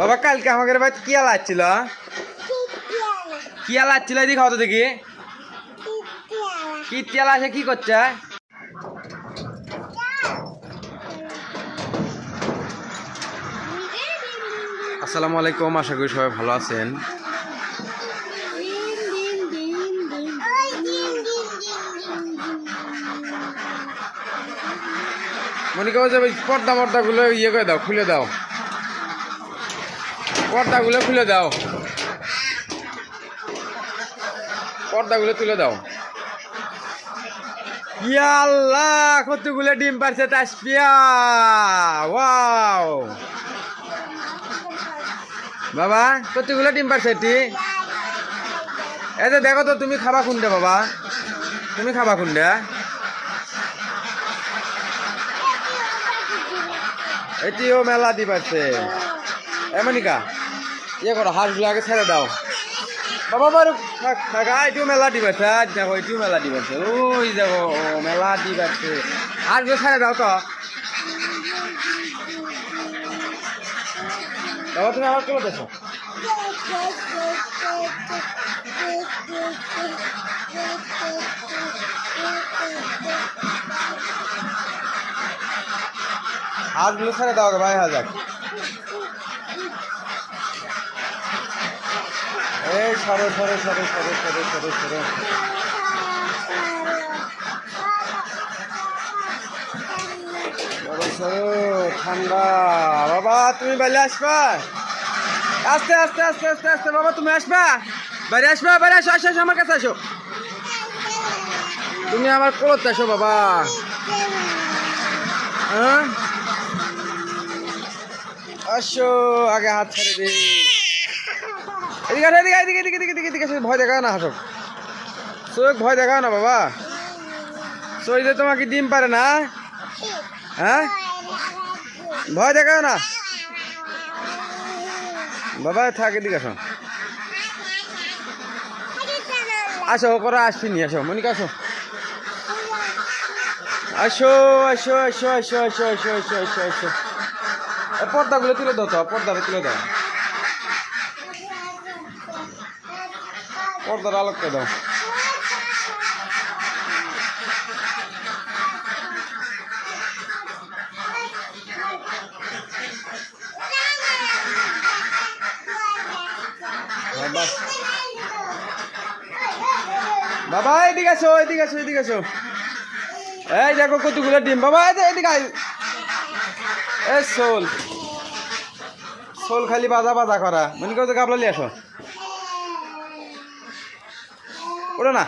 বাবা, কালকে আমাদের বাড়ি কি আলাচ্ছিল কি আলাচ্ছিল এদিকে খাওয়া তো দেখি। কি তেল আছে, কি করছে? আসসালামু আলাইকুম, আশা করি সবাই ভালো আছেন। মনে করো যে পর্দা মর্দাগুলো ইয়ে করে দাও, খুলে দাও। পর্দাগুলো খুলে দাও। পর্দাগুলো তুলে দাও। কতগুলো ডিম পারছে তাসপিয়া ওয়াও। বাবা, কতগুলো ডিম পারছে এটি? এই যে দেখো তো, তুমি খাবা কোনটা বাবা? তুমি খাবা কোনটা? এটিও মেলা দি পারছে। এমনিকা ইয়ে করো হাঁসগুলো আগে ছেড়ে দাও। বাবা বারু কাকা এটিও মেলা আজ দেখো এটিও মেলা পারছে ওই দেখো মেলা পারছে হাঁসগুলো ছেড়ে দাও তো। বাবা, তুমি আমার চলে দেখো হাঁসগুলো ছেড়ে দাও, ভাই হাজার এই সরে সরে, সরো সরো সরো সরো সরো। ঠান্ডা। বাবা, তুমি বাইরে আসবা? আস্তে আস্তে আস্তে আস্তে আস্তে, বাবা, তুমি আসবা? বাইরে আসবা, বাইরে আসো আসো আসো, আমার কাছে আসো। তুমি আমার কোলতে আসো, বাবা। হ্যাঁ? আসো, আগে হাত ছেড়ে দিই। এদিকে এদিকে এদিকে এদিকে এদিকে এদিকে এদিকে ভয় দেখাও না হাসো চোখ ভয় দেখাও না, বাবা। যে তোমাকে ডিম পারে না হ্যাঁ? ভয় দেখাও না। বাবা, থাক, এদিকে আসো। আসো করো আসিনি আসো। মনিকা, আসো। আসো আসো আসো আসো আসো আসো আসো আসো আসো। পর্দাগুলো তুলে দাও তো, পর্দাটা তুলে দাও। পর্দার আলোক করে দাও। বাবা, এদিকে আসো এদিকে আসো এদিকে আসো এই দেখো কতগুলো ডিম। বাবা এদিকে। এ শোল। শোল খালি বাজা বাজা করা। মনে করো গাবলা নিয়ে আসো। ওটা না।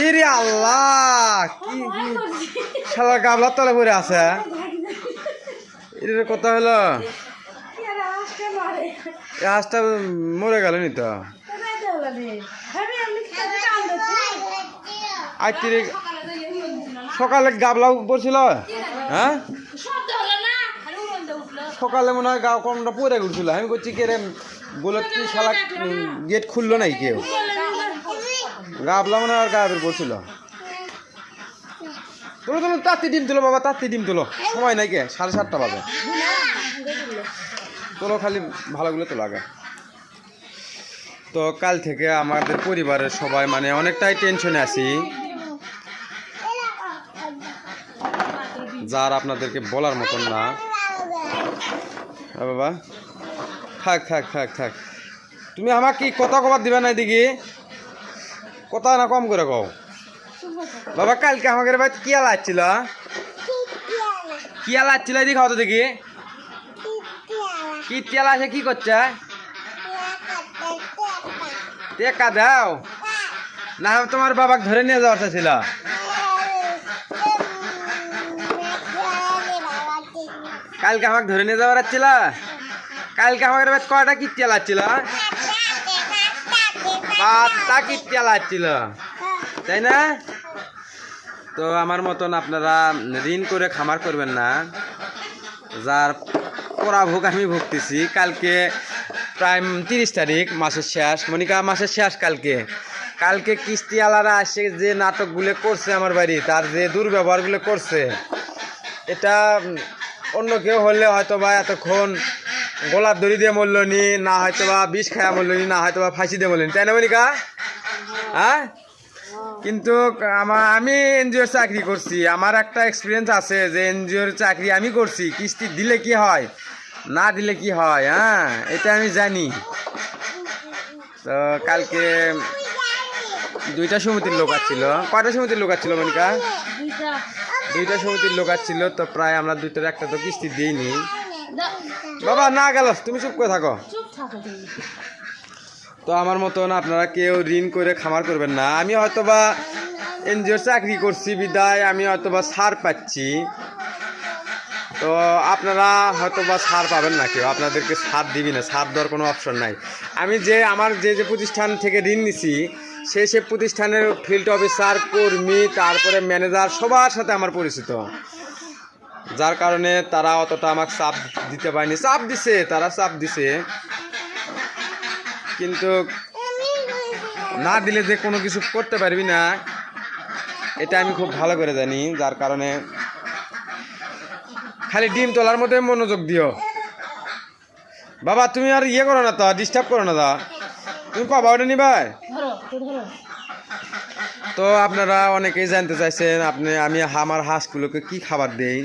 ইরে আল্লাহ, কি শালা গাবলার তলে পড়ে আছে এর কথা হলো হাঁসটা মরে গেল নি তো? তিরিক সকালে গাবলা পড়ছিল হ্যাঁ? সকালে মনে হয় গাও কমটা পরে ঘুরছিল আমি করছি কে রে, বলে কি শালা গেট খুললো নাই কেউ? গাবলা মনে আর গাবের পড়ছিল তুলো তুলো তাত্তি ডিম তুলো বাবা তাত্তি ডিম তুলো। সময় নাই কে? সাড়ে সাতটা বাজে। তোলো খালি ভালোগুলো তোলো আগে তো কাল থেকে আমাদের পরিবারের সবাই মানে অনেকটাই টেনশনে আছি। যার আপনাদেরকে বলার মতন না। হ্যাঁ বাবা। থাক থাক থাক থাক। তুমি আমাকে কথা কবার দিবে না দিকে কথা না কম করে কও। বাবা, কালকে আমাদের বাড়ি কি আলাচ্ছিল কি আলাচ্ছিল এদিকে খাওয়া তো দেখি। কি তেল আছে কি করছে? টেকা দাও। না, তোমার বাবাকে ধরে নিয়ে যাওয়ার ছিল। কালকে আমাকে ধরে নিয়ে যাওয়ার ছিল। কালকে বাড়ি কয়টা কি তেল আসছিল পাঁচটা কি তেল আসছিল তাই না? তো আমার মতন আপনারা ঋণ করে খামার করবেন না। যার পড়া ভোগ আমি ভুগতেছি। কালকে প্রায় তিরিশ তারিখ, মাসের শেষ। মনিকা, মাসের শেষ কালকে। কালকে কিস্তি আলারা আসে, যে নাটকগুলো করছে আমার বাড়ি, তার যে দুর্ব্যবহারগুলো করছে, এটা অন্য কেউ হলে হয়তো বা এতক্ষণ গোলাপ দড়ি দিয়ে মরলনি না হয়তো বা বিষ খায়া মরলনি না হয়তো বা ফাঁসি দিয়ে মরলনি। তাই না মনিকা? হ্যাঁ? কিন্তু আমার আমি এনজিওর চাকরি করছি। আমার একটা এক্সপিরিয়েন্স আছে যে এনজিওর চাকরি আমি করছি। কিস্তি দিলে কি হয় না দিলে কি হয় হ্যাঁ? এটা আমি জানি। তো কালকে দুইটা সমিতির লোক আসছিল। কয়টা সমিতির লোক আসছিল মনিকা? দুইটা সমিতির লোক আসছিল তো প্রায় আমরা দুইটার একটা তো কিস্তি দিইনি। বাবা না গেল তুমি চুপ করে থাকো। তো আমার মতন আপনারা কেউ ঋণ করে খামার করবেন না। আমি হয়তো বা এনজিওর চাকরি করছি বিদায় আমি হয়তো বা ছাড় পাচ্ছি। তো আপনারা হয়তো বা ছাড় পাবেন না কেউ আপনাদেরকে সার দিবি না সার দেওয়ার কোনো অপশন নাই। আমি যে আমার যে যে প্রতিষ্ঠান থেকে ঋণ নিছি সেই সে প্রতিষ্ঠানের ফিল্ড অফিসার কর্মী তারপরে ম্যানেজার সবার সাথে আমার পরিচিত। যার কারণে তারা অতটা আমাকে চাপ দিতে পারেনি। চাপ দিছে, তারা চাপ দিছে। কিন্তু না দিলে যে কোনো কিছু করতে পারবি না, এটা আমি খুব ভালো করে জানি, যার কারণে খালি ডিম তোলার মধ্যে মনোযোগ দিও। বাবা, তুমি আর ইয়ে করো না তো ডিস্টার্ব করো না তো। তুমি কবা ওটা নিবাই তো আপনারা অনেকেই জানতে চাইছেন, আপনি, আমি আমার হাঁসগুলোকে কি খাবার দেই?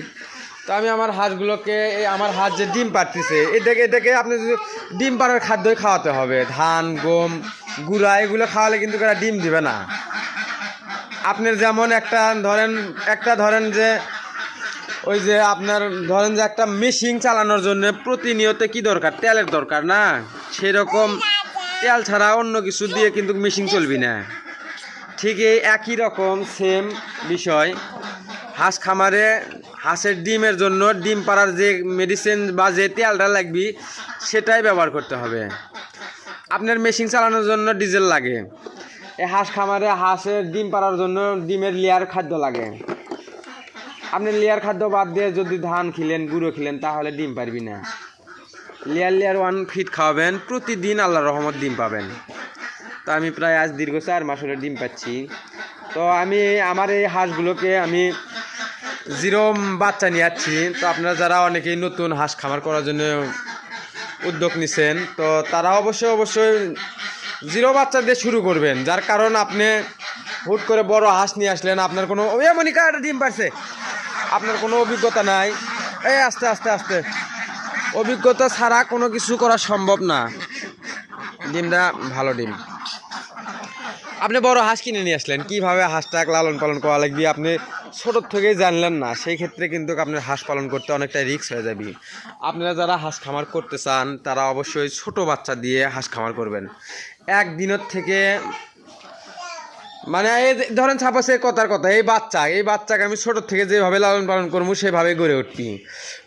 তো আমি আমার হাঁসগুলোকে আমার হাঁস যে ডিম পাড়তেছে এটাকে এটাকে আপনি যদি ডিম পাড়ার খাদ্যই খাওয়াতে হবে, ধান, গম, গুঁড়া, এগুলো খাওয়ালে কিন্তু এরা ডিম দিবে না। আপনার যেমন একটা ধরেন একটা ধরেন যে ওই যে আপনার ধরেন যে একটা মেশিন চালানোর জন্য প্রতিনিয়ত কি দরকার? তেলের দরকার না? সেরকম তেল ছাড়া অন্য কিছু দিয়ে কিন্তু মেশিন চলবি না। ঠিক এই একই রকম সেম বিষয়। হাঁস খামারে হাঁসের ডিমের জন্য ডিম পাড়ার যে মেডিসিন বা যে তেলটা লাগবে, সেটাই ব্যবহার করতে হবে। আপনার মেশিন চালানোর জন্য ডিজেল লাগে। এই হাঁস খামারে হাঁসের ডিম পাড়ার জন্য ডিমের লেয়ার খাদ্য লাগে। আপনি লেয়ার খাদ্য বাদ দিয়ে যদি ধান খিলেন, গুঁড়ো খিলেন, তাহলে ডিম পারবি না। লেয়ার লেয়ার ওয়ান ফিট খাওয়াবেন, প্রতিদিন আল্লাহ রহমত ডিম পাবেন। তো আমি প্রায় আজ দীর্ঘ চার মাস হলে ডিম পাচ্ছি। তো আমি, আমার এই হাঁসগুলোকে আমি জিরো বাচ্চা নিয়ে যাচ্ছি তো আপনারা যারা অনেকেই নতুন হাঁস খামার করার জন্য উদ্যোগ নিছেন, তো তারা অবশ্যই অবশ্যই জিরো বাচ্চা দিয়ে শুরু করবেন। যার কারণ আপনি হুট করে বড় হাঁস নিয়ে আসলেন, আপনার কোনো ওই মনিকা, একটা ডিম পারছে। আপনার কোনো অভিজ্ঞতা নাই। এই আস্তে আস্তে আস্তে। অভিজ্ঞতা ছাড়া কোনো কিছু করা সম্ভব না। ডিমটা ভালো ডিম। আপনি বড় হাঁস কিনে নিয়ে আসলেন। কীভাবে হাঁসটা লালন পালন করা লাগবে? আপনি ছোটোর থেকেই জানলেন না, সেই ক্ষেত্রে কিন্তু আপনার হাঁস পালন করতে অনেকটা রিস্ক হয়ে যাবে। আপনারা যারা হাঁস খামার করতে চান, তারা অবশ্যই ছোট বাচ্চা দিয়ে হাঁস খামার করবেন। একদিনের থেকে মানে এই ধরেন ছাপাসে কথার কথা, এই বাচ্চা, এই বাচ্চাকে আমি ছোট থেকে যেভাবে লালন পালন করব, সেভাবে গড়ে উঠবি।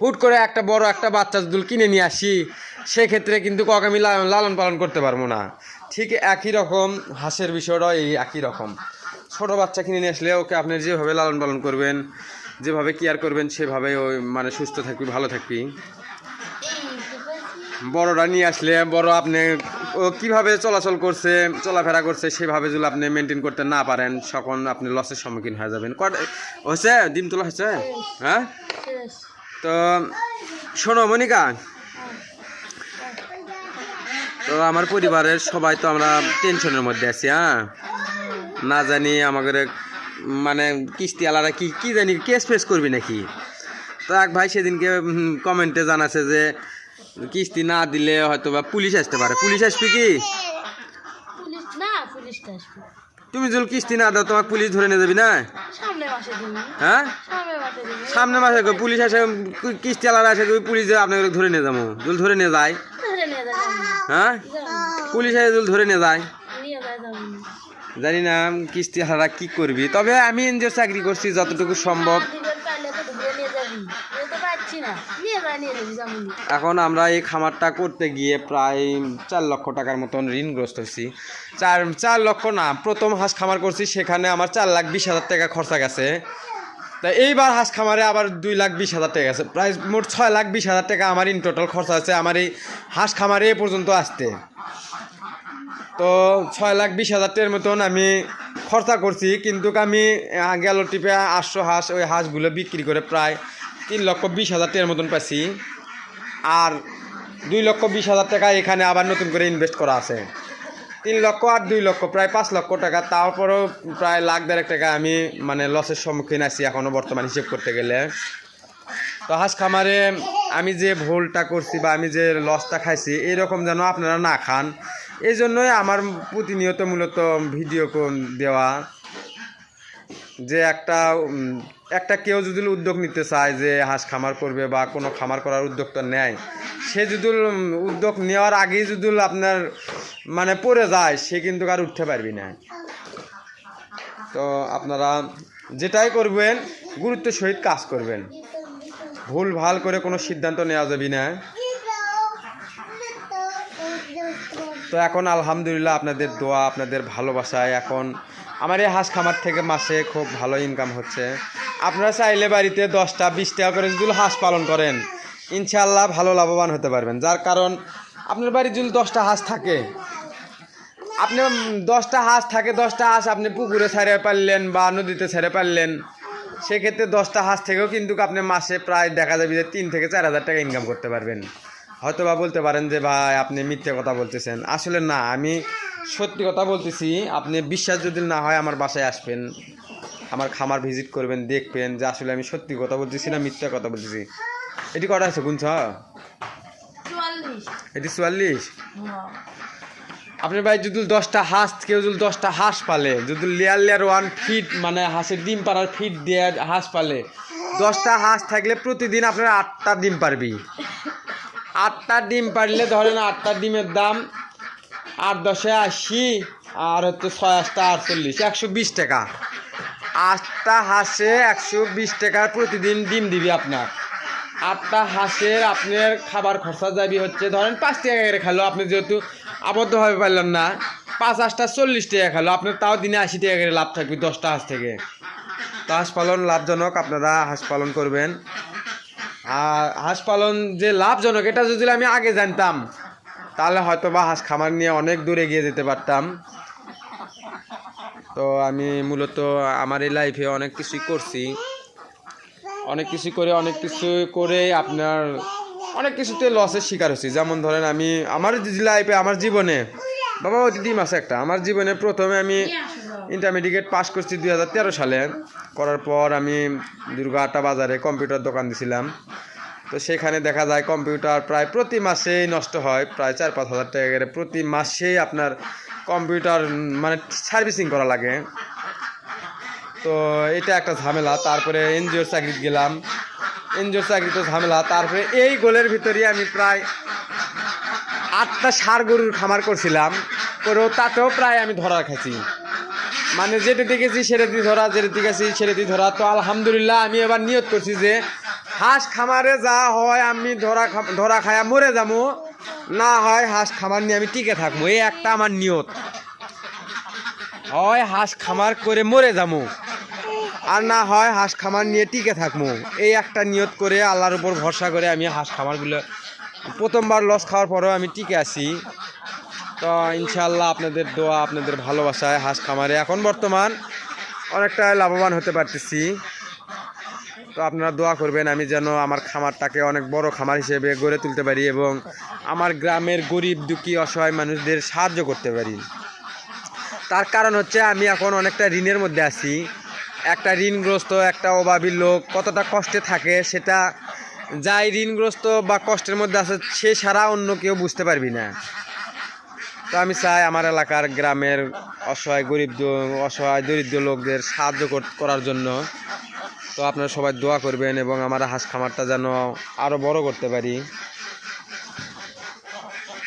হুট করে একটা বড় একটা বাচ্চা যদি কিনে নিয়ে আসি, সেক্ষেত্রে কিন্তু কক আমি লালন পালন করতে পারব না। ঠিক একই রকম, হাঁসের বিষয়টাও এই একই রকম। ছোট বাচ্চা কিনে নিয়ে আসলে ওকে আপনি যেভাবে লালন পালন করবেন, যেভাবে কেয়ার করবেন, সেভাবে ওই মানে সুস্থ থাকবি, ভালো থাকবি। বড়রা নিয়ে আসলে, বড় আপনি, ও কীভাবে চলাচল করছে, চলাফেরা করছে, সেভাবে যদি আপনি মেনটেন করতে না পারেন, তখন আপনি লসের সম্মুখীন হয়ে যাবেন। কটা হয়েছে? ডিম তোলা হয়েছে? হ্যাঁ? তো, শোনো, মনিকা। তো আমার পরিবারের সবাই তো আমরা টেনশনের মধ্যে আছি হ্যাঁ? না জানি আমাদের মানে কিস্তি আলাদা কি কি জানি কেস ফেস করবি নাকি? তো এক ভাই সেদিনকে কমেন্টে জানাছে যে কিস্তি না দিলে হয়তো বা পুলিশ আসতে পারে। পুলিশ আসবে কি? তুমি যদি কিস্তি না দাও তোমাকে পুলিশ ধরে নিয়ে যাবি না? হ্যাঁ? সামনে মাসে পুলিশ আসে কিস্তি আলাদা আসে পুলিশ আপনাকে ধরে নিয়ে যাব। যদি ধরে নিয়ে যায়। হ্যাঁ? পুলিশ এসে যদি ধরে নিয়ে যায়। জানি না কিস্তি হারা কি করবি? তবে আমি যে চাকরি করছি, যতটুকু সম্ভব। এখন আমরা এই খামারটা করতে গিয়ে প্রায় চার লক্ষ টাকার মতন ঋণগ্রস্ত হয়েছি। চার চার লক্ষ না, প্রথম হাঁস খামার করছি, সেখানে আমার চার লাখ বিশ হাজার টাকা খরচা গেছে। তা এইবার হাঁস খামারে আবার দুই লাখ বিশ হাজার টাকা আছে প্রায় মোট ছয় লাখ বিশ হাজার টাকা আমার ইন টোটাল খরচা আছে আমার এই হাঁস খামারে এ পর্যন্ত আসতে। তো ছয় লাখ বিশ হাজার টাকার মতন আমি খরচা করছি, কিন্তু আমি গেল টিপে আটশো হাঁস, ওই হাঁসগুলো বিক্রি করে প্রায় তিন লক্ষ বিশ হাজার টাকার মতন পাইছি। আর দুই লক্ষ বিশ হাজার টাকা এখানে আবার নতুন করে ইনভেস্ট করা আছে। তিন লক্ষ আর দুই লক্ষ, প্রায় পাঁচ লক্ষ টাকা। তারপরেও প্রায় লাখ দেড়েক টাকা আমি মানে লসের সম্মুখীন আছি এখনও বর্তমান হিসেব করতে গেলে। তো হাঁস খামারে আমি যে ভুলটা করছি বা আমি যে লসটা খাইছি, এরকম যেন আপনারা না খান। এই জন্যই আমার প্রতিনিয়ত মূলত ভিডিও দেওয়া। যে একটা একটা কেউ যদি উদ্যোগ নিতে চায় যে হাঁস খামার করবে বা কোনো খামার করার উদ্যোগটা নেয়, সে যদি উদ্যোগ নেওয়ার আগেই যদি আপনার মানে পড়ে যায়, সে কিন্তু আর উঠতে পারবি না। তো আপনারা যেটাই করবেন, গুরুত্ব সহিত কাজ করবেন। ভুল, ভালো করে কোনো সিদ্ধান্ত নেওয়া যাবে না। তো এখন আলহামদুলিল্লাহ আপনাদের দোয়া, আপনাদের ভালোবাসায় এখন আমার এই হাঁস খামার থেকে মাসে খুব ভালো ইনকাম হচ্ছে। আপনারা চাইলে বাড়িতে দশটা টাকা করে যদি হাঁস পালন করেন ইনশাল্লাহ ভালো লাভবান হতে পারবেন। যার কারণ আপনার বাড়ির যদি দশটা হাঁস থাকে, আপনি দশটা হাঁস থাকে, দশটা হাঁস আপনি পুকুরে ছেড়ে পারলেন বা নদীতে ছেড়ে পারলেন সেক্ষেত্রে দশটা হাঁস থেকেও কিন্তু আপনি মাসে প্রায় দেখা যাবে যে তিন থেকে চার হাজার টাকা ইনকাম করতে পারবেন। হয়তো বা বলতে পারেন যে ভাই আপনি মিথ্যে কথা বলতেছেন। আসলে না আমি সত্যি কথা বলতেছি আপনি বিশ্বাস যদি না হয় আমার বাসায় আসবেন আমার খামার ভিজিট করবেন দেখবেন যে আসলে আমি সত্যি কথা বলতেছি না মিথ্যা কথা বলতেছি। এটি কটা আছে গুনছ? চুয়াল্লিশ। এটি চুয়াল্লিশ। আপনার ভাই যদি দশটা হাঁস, কেউ যদি দশটা হাঁস পালে, যদি লেয়ার লেয়ার ওয়ান ফিট মানে হাঁসের ডিম পাড়ার ফিট দিয়ে হাঁস পালে, দশটা হাঁস থাকলে প্রতিদিন আপনার আটটা ডিম পারবি। আটটা ডিম পারলে ধরেন আটটা ডিমের দাম আট দশে আশি, আর হচ্ছে ছয় আটটা আটচল্লিশ, একশো বিশ টাকা। আটটা হাঁসে একশো বিশ টাকার প্রতিদিন ডিম দিবি আপনার। আটটা হাঁসের আপনার খাবার খরচা যাবি হচ্ছে, ধরেন পাঁচ টাকা করে খেলো। আপনি যেহেতু আবদ্ধভাবে পারলেন না, পাঁচ হাঁসটা চল্লিশ টাকা খেলো। আপনার তাও দিনে আশি টাকা করে লাভ থাকবে দশটা হাঁস থেকে। তো হাঁস পালন লাভজনক, আপনারা হাঁস পালন করবেন। আর হাঁস পালন যে লাভজনক, এটা যদি আমি আগে জানতাম, তাহলে হয়তো বা হাঁস খামার নিয়ে অনেক দূরে গিয়ে যেতে পারতাম। তো আমি মূলত আমার এই লাইফে অনেক কিছুই করছি। অনেক কিছু করে, অনেক কিছু করে আপনার অনেক কিছুতে লসের শিকার হচ্ছি যেমন ধরেন আমি আমার লাইফে আমার জীবনে, বাবা, ওই ডিম আছে একটা। আমার জীবনে প্রথমে আমি ইন্টারমিডিয়েট পাস করছি দুই হাজার তেরো সালে। করার পর আমি দুর্গাহাটা বাজারে কম্পিউটার দোকান দিছিলাম। তো সেখানে দেখা যায় কম্পিউটার প্রায় প্রতি মাসেই নষ্ট হয়, প্রায় চার পাঁচ হাজার টাকা করে। প্রতি মাসেই আপনার কম্পিউটার মানে সার্ভিসিং করা লাগে। তো এটা একটা ঝামেলা, তারপরে এনজিওর চাকরি গেলাম এনজিওর চাকরি তো ঝামেলা, তারপরে এই গোলের ভিতরে আমি প্রায় আটটা সার গরুর খামার করছিলাম। করেও তাতেও প্রায় আমি ধরা খাইছি। মানে যেটা দেখেছি সেটা দিয়ে ধরা, যেটা দেখেছি সেটা দিয়ে ধরা। তো আলহামদুলিল্লাহ আমি এবার নিয়ত করছি যে, হাঁস খামারে যা হয় আমি ধরা ধরা খায়া মরে যাব। না হয় হাঁস খামার নিয়ে আমি টিকে থাকব, এই একটা আমার নিয়ত। হয় হাঁস খামার করে মরে যাব। আর না হয় হাঁস খামার নিয়ে টিকে থাকব এই একটা নিয়ত করে আল্লাহর উপর ভরসা করে আমি হাঁস খামারগুলো প্রথমবার লস খাওয়ার পরেও আমি টিকে আছি। তো ইনশাল্লাহ আপনাদের দোয়া, আপনাদের ভালোবাসায় হাঁস খামারে এখন বর্তমান অনেকটা লাভবান হতে পারতেছি। তো আপনারা দোয়া করবেন আমি যেন আমার খামারটাকে অনেক বড় খামার হিসেবে গড়ে তুলতে পারি এবং আমার গ্রামের গরিব, দুঃখী, অসহায় মানুষদের সাহায্য করতে পারি। তার কারণ হচ্ছে আমি এখন অনেকটা ঋণের মধ্যে আছি। একটা ঋণগ্রস্ত, একটা অভাবী লোক কতটা কষ্টে থাকে সেটা যাই ঋণগ্রস্ত বা কষ্টের মধ্যে আছে সে ছাড়া অন্য কেউ বুঝতে পারবি না। তো আমি চাই আমার এলাকার গ্রামের অসহায়, গরিব অসহায়, দরিদ্র লোকদের সাহায্য করার জন্য। তো আপনারা সবাই দোয়া করবেন এবং আমার হাঁস খামারটা যেন আরও বড় করতে পারি।